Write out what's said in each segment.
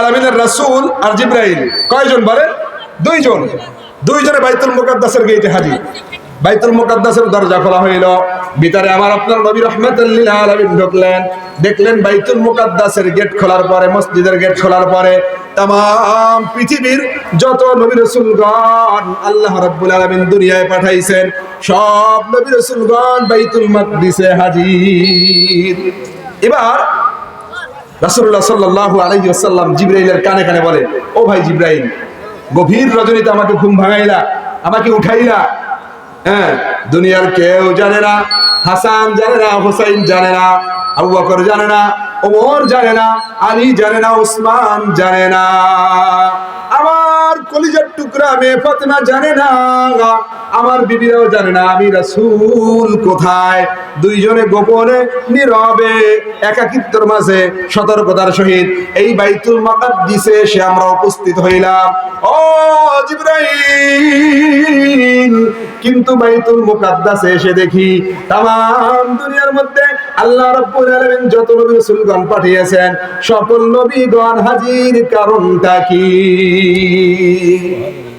আলামিনের রাসূল আর জিব্রাইল। কয়জন বলেন দুইজন। দুইজনে বাইতুল মুকাদ্দাসের গেটে হাজির। বাইতুল মুকাদ্দাসের দরজা খোলা হইল। ভিতরে আমার আপনার নবী রহমাতুল্লিল আলামিন ঢুকলেন। দেখলেন বাইতুল মুকাদ্দাসের গেট খোলার পরে, মসজিদের গেট খোলার পরে তাম পৃথিবীর যত নবী রসুলগণ আল্লাহ রাব্বুল আলামিন দুনিয়ায় পাঠাইছেন, সব নবী রসুলগণ বাইতুল মাকদিসে হাজির। এবার রাসূলুল্লাহ সাল্লাহ জিব্রাইলের কানে কানে ও ভাই জিব্রাইল, গভীর রজনীতে আমাকে ঘুম ভাঙাইলা, আমাকে উঠাইলা। হ্যাঁ দুনিয়ার কেউ জানে না, হাসান জানে না, হুসাইন জানে না, আবু বকর জানে না, ওমর জানে না, আলী জানে না উসমান জানে না। আমার কলিজার টুকরা মেয়ে ফাতেমা জানে না। আমার বিবিরাও জানে না আমি রাসূল কোথায়। দুইজনে গোপনে, নীরবে, একাকিত্বর মাঝে সতর্কতার সহিত এই বাইতুল মাকাদ্দিসে এসে আমরা উপস্থিত হইলাম। ও জিব্রাইল! কিন্তু বাইতুল মুকাদ্দাসে এসে দেখি তাম দুনিয়ার মধ্যে আল্লাহ রাব্বুল আলামিন যত নবী রাসূলগণ পাঠিয়েছেন, সকল নবীগণ হাজির কারণটা কি? العالمين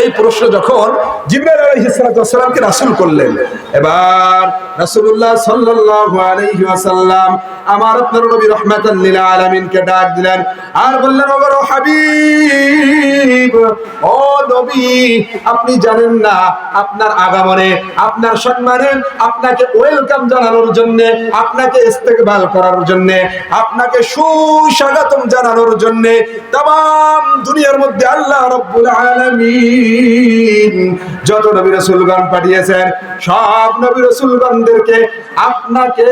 এই প্রশ্ন যখন জিব্রাইল আলাইহিস সালাতু রাসূল করলেন, এবার আলাইহি ওয়াসাল্লাম আমার আপনার নবী রাহমাতাল ডাক দিলেন আর বললেন ও নবী, আপনি জানেন না আপনার আগামনে, আপনার সম্মানে, আপনাকে ওয়েলকাম জানানোর জন্য, আপনাকে ইস্তেকবাল করার জন্য, আপনাকে সুস্বাগতম জানানোর জন্য, তাম, দুনিয়ার মধ্যে আল্লাহ রাব্বুল যত নবী রসুলগণ পাঠিয়েছেন, সব নবী রসুলগণদেরকে আপনাকে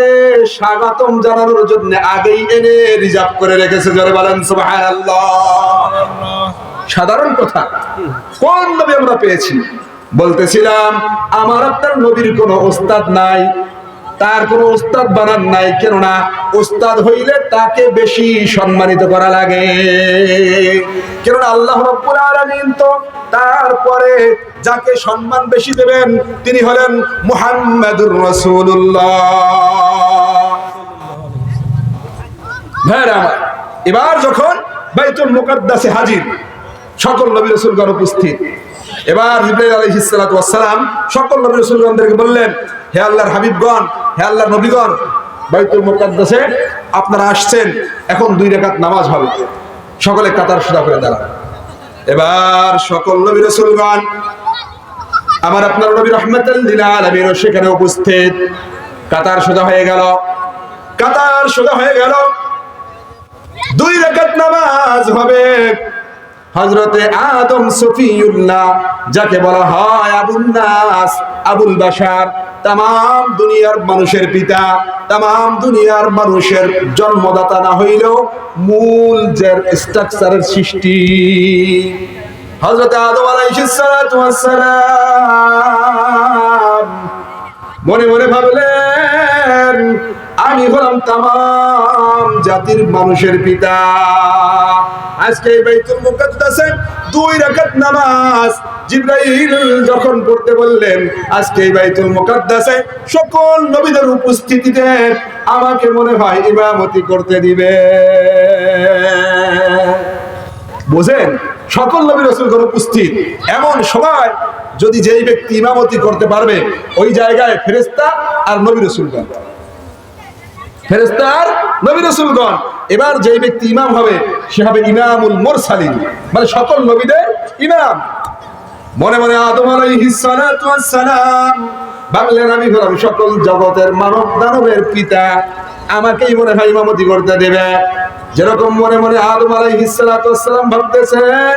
স্বাগতম জানানোর জন্য আগেই এনে রিজার্ভ করে রেখেছে। জোরে বলেন সাধারণ কথা, কোন নবী আমরা পেয়েছি? বলতেছিলাম, আমার আপনার নবীর কোনো ওস্তাদ নাই। তার কোনো ওস্তাদ বানান নাই, কেননা ওস্তাদ হইলে তাকে বেশি সম্মানিত করা লাগে। কেননা আল্লাহ তো তারপরে যাকে সম্মান বেশি দেবেন, তিনি হলেন মুহাম্মাদুর রাসূলুল্লাহ। ভাইরা এবার যখন বাইতুল মুকাদ্দাসে হাজির, সকল নবী রাসূলগণ উপস্থিত, এবার জিবরাইল আলাইহিস সকল নবী রাসূলগণদেরকে বললেন হে আল্লাহর হাবিবগণ, হে আল্লাহর নবীগণ, বাইতুল মুকাদ্দাসে আপনারা আসছেন, এখন দুই রাকাত নামাজ হবে। সকলে কাতার সুদা করে দাঁড়ান। এবার সকল নবী রাসূলগণ, আমার আপনার নবী রহমাতাল লিল আলামিন সেখানে উপস্থিত। কাতার সোজা হয়ে গেল। কাতার সোজা হয়ে গেল। দুই রাকাত নামাজ হবে। হযরতে আদম সফিউল্লাহ, যাকে বলা হয় আবুল নাস, আবুল বাশার তাম দুনিয়ার মানুষের পিতা তাম দুনিয়ার মানুষের জন্মদাতা না হইলেও মূল যে স্ট্রাকচারের সৃষ্টি। হযরত আদম ওয়াস মনে মনে ভাবলেন, আমি হলাম তাম জাতির মানুষের পিতা। আজকে এই বাইতুল মুকাদ্দাসে দুই রাকাত নামাজ জিব্রাইল যখন পড়তে বললেন, আজকে এই বাইতুল মুকাদ্দাসে সকল নবীদের উপস্থিতিতে আমাকে মনে হয় ইমামতি করতে দিবে। বোঝেন? সকল নবী রসুলগণ উপস্থিত। এমন সময় যদি যেই ব্যক্তি ইমামতি করতে পারবে, ওই জায়গায় ফেরেস্তা আর নবী রসুলগণ। ফেরেস্তা আর নবী রসুলগণ। এবার যেই ব্যক্তি ইমাম হবে, সে হবে ইমামুল মোরসালিন। মানে সকল নবীদের ইমাম। মনে মনে আদম সালাম বাংলার আমি হলাম সকল জগতের মানব দানবের পিতা। আমাকেই মনে হয় ইমামতি করতে দেবে। যেরকম মনে মনে আদম আলাইহিস সালাম ভাবতেছেন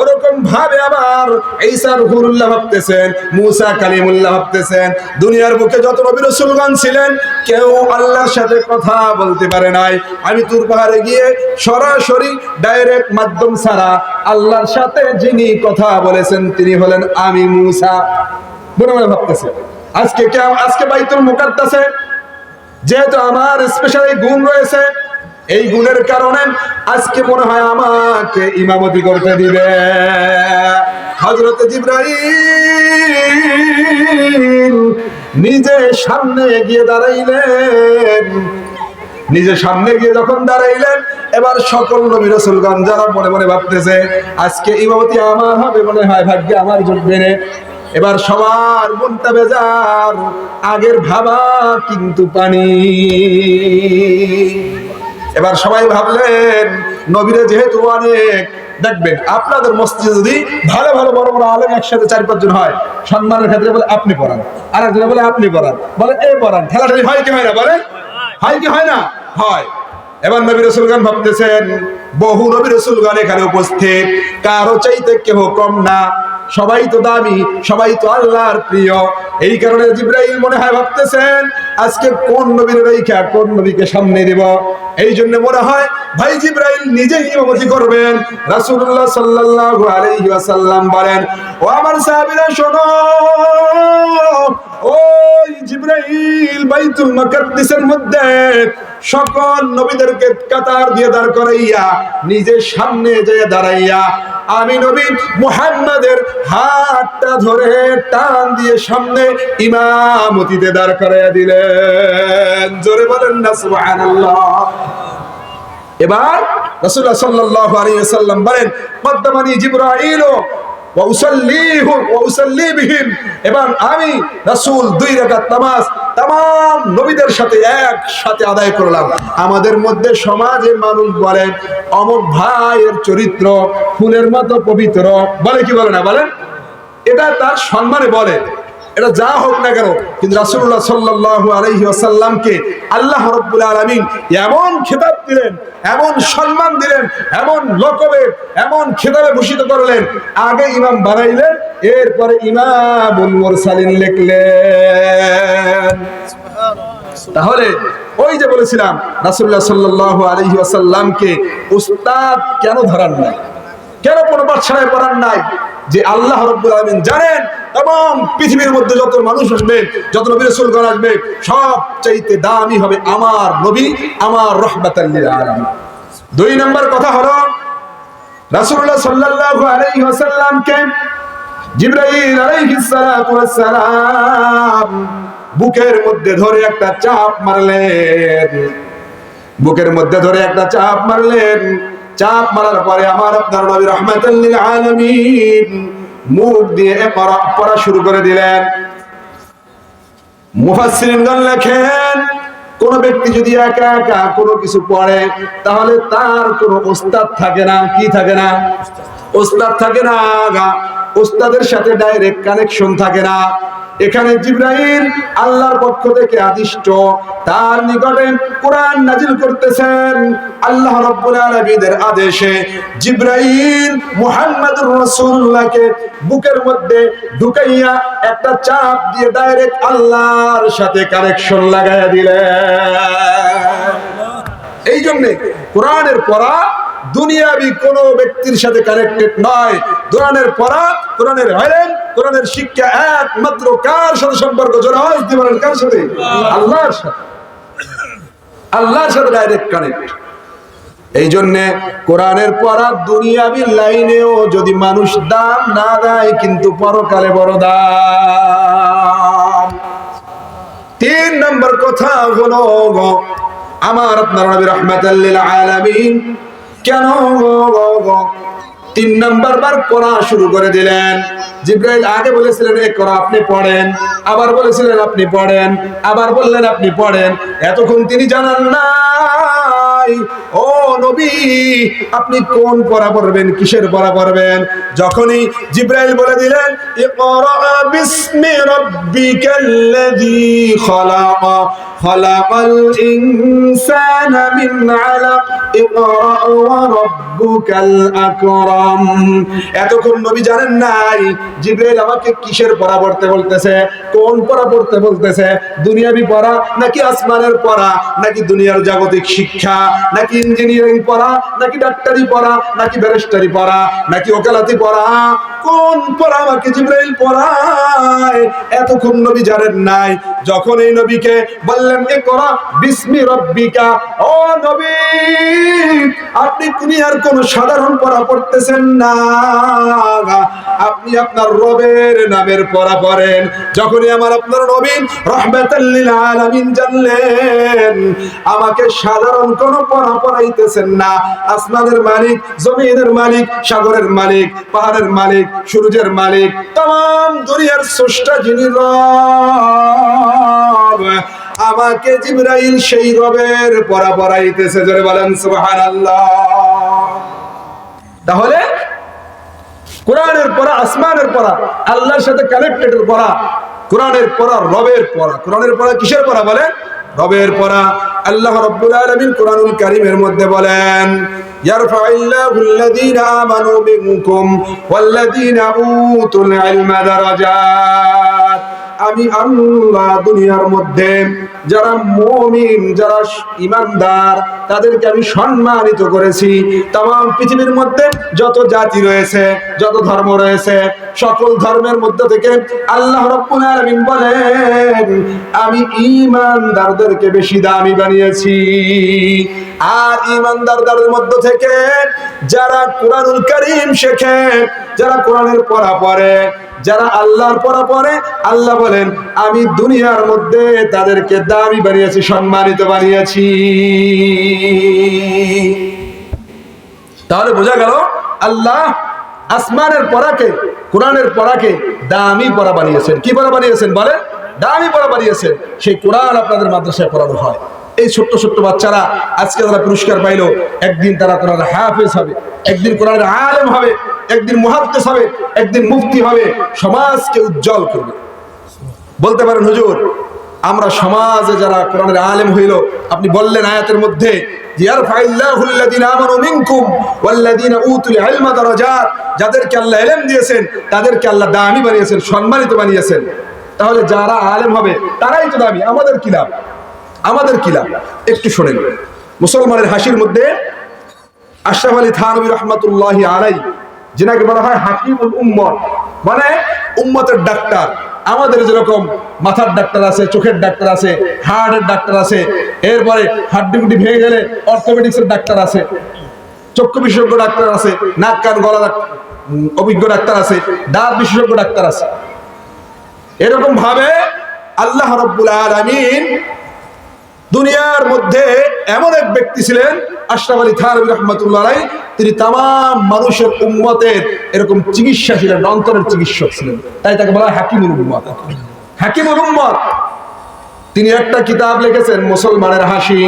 ওরকম ভাবে আবার ঈসা রুহুল্লাহ ভাবতেছেন, মুসা কালিমুল্লাহ ভাবতেছেন, দুনিয়ার বুকে যত নবী রাসূলগণ ছিলেন, কেউ আল্লাহর সাথে কথা বলতে পারে নাই। আমি তুর পাহাড়ে গিয়ে সরাসরি ডাইরেক্ট মাধ্যম ছাড়া আল্লাহর সাথে যিনি কথা বলেছেন, তিনি হলেন আমি মুসা। মনে মনে ভাবতেছে। আজকে কে আজকে বাইতুল মুকাদ্দাসে যেহেতু আমার স্পেশাল গুণ রয়েছে এই গুণের কারণে আজকে মনে হয় আমাকে ইমামতি করতে দিবে। হজরত জিব্রাহিম নিজে সামনে গিয়ে দাঁড়াইলেন। নিজে সামনে গিয়ে যখন দাঁড়াইলেন, এবার সকল নবী রসুলগণ যারা মনে মনে ভাবতেছে, আজকে ইমামতি আমার হবে মনে হয়, ভাগ্যে আমার জুটবে এবার সবার মনটা বেজার, আগের ভাবা কিন্তু পানি। এবার সবাই ভাবলেন, নবীরে যেহেতু অনেক, দেখবেন আপনাদের মসজিদে যদি ভালো ভালো বড় বড় আলেম একসাথে চার পাঁচজন হয়, সম্মানের ক্ষেত্রে বলে, আপনি পড়ান। আর একজনে বলে, আপনি পড়ান। বলে, এ পড়ান। ঠেলাঠেলি হয় কি হয় না বলেন? হয় কি হয় না? হয়। এবার নবী রসুলগান ভাবতেছেন, বহু নবী রসুলগান এখানে উপস্থিত, কারও চাইতে কেহ কম না। সবাই তো দামি, সবাই তো আল্লাহর প্রিয়। এই কারণে জিব্রাইল মনে হয় ভাবতেছেন, আজকে কোন নবীর রেখা কোন নবীকে সামনে দেব? এই জন্য মনে হয়, ভাই জিব্রাইল নিজেই ইমামতি করবেন। রাসূলুল্লাহ সাল্লাল্লাহু আলাইহি ওয়াসাল্লাম বলেন, ও আমার সাহাবীরা, শোনো, ওই জিব্রাইল বাইতুল মাকাদ্দিসের মধ্যে সকল নবীদেরকে কাতার দিয়ে দাঁড় করাইয়া, নিজের সামনে যেয়ে দাঁড়াইয়া, আমি নবী মুহাম্মাদের হাতটা ধরে টান দিয়ে সামনে ইমামতিতে দাঁড় করাইয়া দিলেন। জোরে বলেন না, সুবহানাল্লাহ। এবার রাসূলুল্লাহ সাল্লাল্লাহু আলাইহি ওয়াসাল্লাম বলেন কদ্দামানি জিবরাইল এবং আমি, রাসুল, দুই রাকাত নামাজ তাম নবীদের সাথে একসাথে আদায় করলাম। আমাদের মধ্যে সমাজে মানুষ বলেন, অমুক ভাইয়ের চরিত্র ফুলের মতো পবিত্র। বলে কি বলে না বলেন এটা তার সম্মানে বলে। এটা যা হোক না কেন, কিন্তু রাসূলুল্লাহ সাল্লাল্লাহু আলাইহি ওয়াসাল্লামকে আল্লাহ রাব্বুল আলামিন এমন খেতাব দিলেন, এমন সম্মান দিলেন, এমন লকবে, এমন খেতাবে ভূষিত করলেন, আগে ইমাম বানাইলেন, এরপরে ইমামুল মুরসালিন লিখলেন। তাহলে ওই যে বলেছিলাম, রাসূলুল্লাহ সাল্লাল্লাহু আলাইহি ওয়াসাল্লামকে উস্তাদ কেন ধরার নাই? কেন কোনো পাঠশালায় পড়ার নাই? যে আল্লাহ রব্বুল আলামিন জানেন এবং পৃথিবীর মধ্যে যত মানুষ আসবে, যত নবী রাসূলগণ আসবে, সব চাইতে দামি হবে আমার নবী, আমার আলামিন। দুই নম্বর কথা হলো, রাসূলুল্লাহ সাল্লাল্লাহু আলাইহি ওয়াসাল্লামকে জিবরাইল আলাইহিস সালাতু ওয়াস সালাম বুকের মধ্যে ধরে একটা চাপ মারলেন। বুকের মধ্যে ধরে একটা চাপ মারলেন। চাপ মারার পরে আমার আপনার নবী রহমাতুল্লিল আলামিন মুখ দিয়ে পড়া শুরু করে দিলেন। মুফাসসিরিনগণ লেখেন কোন ব্যক্তি যদি একা একা কোনো কিছু পড়ে, তাহলে তার কোনো ওস্তাদ থাকে না। কি থাকে না? ওস্তাদ থাকে না ওস্তাদের সাথে ডাইরেক্ট কানেকশন থাকে না। এখানে জিব্রাহিম আল্লাহর পক্ষ থেকে আদিষ্ট। তার নিকটে কোরআন নাজিল করতেছেন আল্লাহ রাব্বুল আলামিনের আদেশে। জিব্রাহিম মুহাম্মদুর রাসূলুল্লাহকে বুকের মধ্যে ঢুকাইয়া একটা চাপ দিয়ে ডাইরেক্ট আল্লাহর সাথে কানেকশন লাগাইয়া দিলেন। এই জন্যে কোরআনের পড়া দুনিয়াবি কোন ব্যক্তির সাথে কানেক্টেড নয়। কোরআনের পড়া, কোরআনের হেলেন কোরআনের শিক্ষা একমাত্র কার সাথে সম্পর্ক? জোর আওয়াজ কার সাথে? আল্লাহর সাথে। আল্লাহর সাথে ডাইরেক্ট কানেক্ট এই জন্যে কোরআনের পড়া দুনিয়াবি লাইনেও যদি মানুষ দাম না দেয়, কিন্তু পরকালে বড় দাম। তিন নম্বর কথা হলো আমার আপনার নবী রহমাতাল্লিল আলামিন। কেন তিন নম্বর বার পড়া শুরু করে দিলেন। জিব্রাইল আগে বলেছিলেন, এ করা, আপনি পড়েন। আবার বলেছিলেন, আপনি পড়েন। আবার বললেন, আপনি পড়েন। এতক্ষণ তিনি জানান নাই, ও নবী, আপনি কোন পড়া পড়বেন, কিসের পড়া পড়বেন? যখনই জিব্রাইল বলে দিলেন ইকরা বিসমি রাব্বিকাল্লাযী খালাক। ইনসানা মিন আলাক ইকরা ওয়া রাব্বুকাল আকরাম এতক্ষণ নবী জানেন নাই, জিব্রাইল আমাকে কিসের পড়া পড়তে বলতেছে? কোন পড়া পড়তে বলতেছে? দুনিয়াবি পড়া নাকি আসমানের পড়া? নাকি দুনিয়ার জাগতিক শিক্ষা? নাকি ইঞ্জিনিয়ারিং পড়া? নাকি ডাক্তারি পড়া? নাকি ব্যারিস্টারি পড়া? নাকি ওকালাতি পড়া? যতক্ষণ পড়া আমাকে জিব্রাইল পড়ায়? এতক্ষণ নবী জানেন নাই। যখন এই নবীকে বললেন, এ করা বিস্মি রব্বিকা। ও নবী, আপনি আর কোন সাধারণ পড়া পড়তেছেন না। আপনি আপনার রবের নামের পড়া পড়েন। যখনই আমার আপনার নবী রহমাতাল্লিল আলামিন জানলেন, আমাকে সাধারণ কোন পড়া পড়াইতেছেন না। আসমানের মালিক, জমিনের মালিক, সাগরের মালিক, পাহাড়ের মালিক, সূর্যের মালিক, তাম দুনিয়ার স্রষ্টা যিনি রব। আমাকে জিব্রাইল সেই রবের পড়া পড়াইতেছে, জোরে বলেন সুবহানাল্লাহ। তাহলে কোরআনের পড়া, আসমানের পড়া, আল্লাহর সাথে কানেক্টেড পড়া, কোরআনের পড়া, রবের পড়া। কোরআনের পড়া কিসের পড়া বলে রবের পড়া। আল্লাহ রব্বুল আলামিন কোরআনুল কারীমের মধ্যে বলেন আমানু মিনকুম ওয়াল্লাযীনা উতুল ইলমা দারাজাত। আমি আল্লাহ দুনিয়ার মধ্যে, যারা মমিন, যারা ইমানদার তাদেরকে আমি সম্মানিত করেছি। তাম পৃথিবীর মধ্যে যত জাতি রয়েছে, যত ধর্ম রয়েছে, সকল ধর্মের মধ্যে থেকে আল্লাহ রব্বুল বলেন, আমি ইমানদারদেরকে বেশি দামি বানিয়েছি। আর ইমানদারদের মধ্য থেকে যারা কোরআনুল করিম শেখে, যারা কোরআনের পড়া পড়ে, যারা আল্লাহর পড়া পড়ে, আল্লাহ বলেন, আমি দুনিয়ার মধ্যে তাদেরকে দামি বানিয়েছি, সম্মানিত বানিয়েছি। তাহলে বোঝা গেল, আল্লাহ আসমানের পড়াকে, কোরআনের পড়াকে দামি পড়া বানিয়েছেন। কি পড়া বানিয়েছেন বলেন? দামি পড়া বানিয়েছেন। সেই কোরআন আপনাদের মাদ্রাসায় পড়ানো হয়। এই ছোট্ট ছোট্ট বাচ্চারা আজকে তারা পুরস্কার পাইলো, একদিন তারা কোরআন হাফেজ হবে, একদিন কোরআনের আলেম হবে, একদিন মুহাদ্দিস হবে, একদিন মুফতি হবে, সমাজকে উজ্জ্বল করবে। বলতে পারেন, হুজুর, আমরা সমাজে যারা কোরআনের আলেম হইল, আপনি বললেন আয়াতের মধ্যে যাদেরকে আল্লাহ ইলম দিয়েছেন, তাদেরকে আল্লাহ দামি বানিয়েছেন, সম্মানিত বানিয়েছেন। তাহলে যারা আলেম হবে, তারাই তো দামি, আমাদের কি লাভ? আমাদের কি লাভ? একটু শোনেন। মুসলমানের হাসির মধ্যে আশরাফ আলী থানবী রহমতুল্লাহ আলাই যেনাকে বলা হয় হাকিমুল উম্মত মানে উম্মতের ডাক্তার। আমাদের যেরকম মাথার ডাক্তার আছে, চোখের ডাক্তার আছে, হার্টের ডাক্তার আছে, এরপরে হাড্ডি গুটি ভেঙে গেলে অর্থোপেডিক্সের ডাক্তার আছে, চক্ষু বিশেষজ্ঞ ডাক্তার আছে, নাক কান গলা অভিজ্ঞ ডাক্তার আছে, দাঁত বিশেষজ্ঞ ডাক্তার আছে। এরকম ভাবে আল্লাহ রব্বুল আলামিন দুনিয়ার মধ্যে এমন এক ব্যক্তি ছিলেন, আশরাফ আলী থানবী রহমতুল্লাহ তিনি তাম মানুষের উম্মতের এরকম চিকিৎসা ছিলেন, অন্তরের চিকিৎসক ছিলেন। তাই তাকে বলা হয় হাকিমুল উম্মত। হাকিমুল উম্মত। তিনি একটা কিতাব লিখেছেন, মুসলমানের হাসি।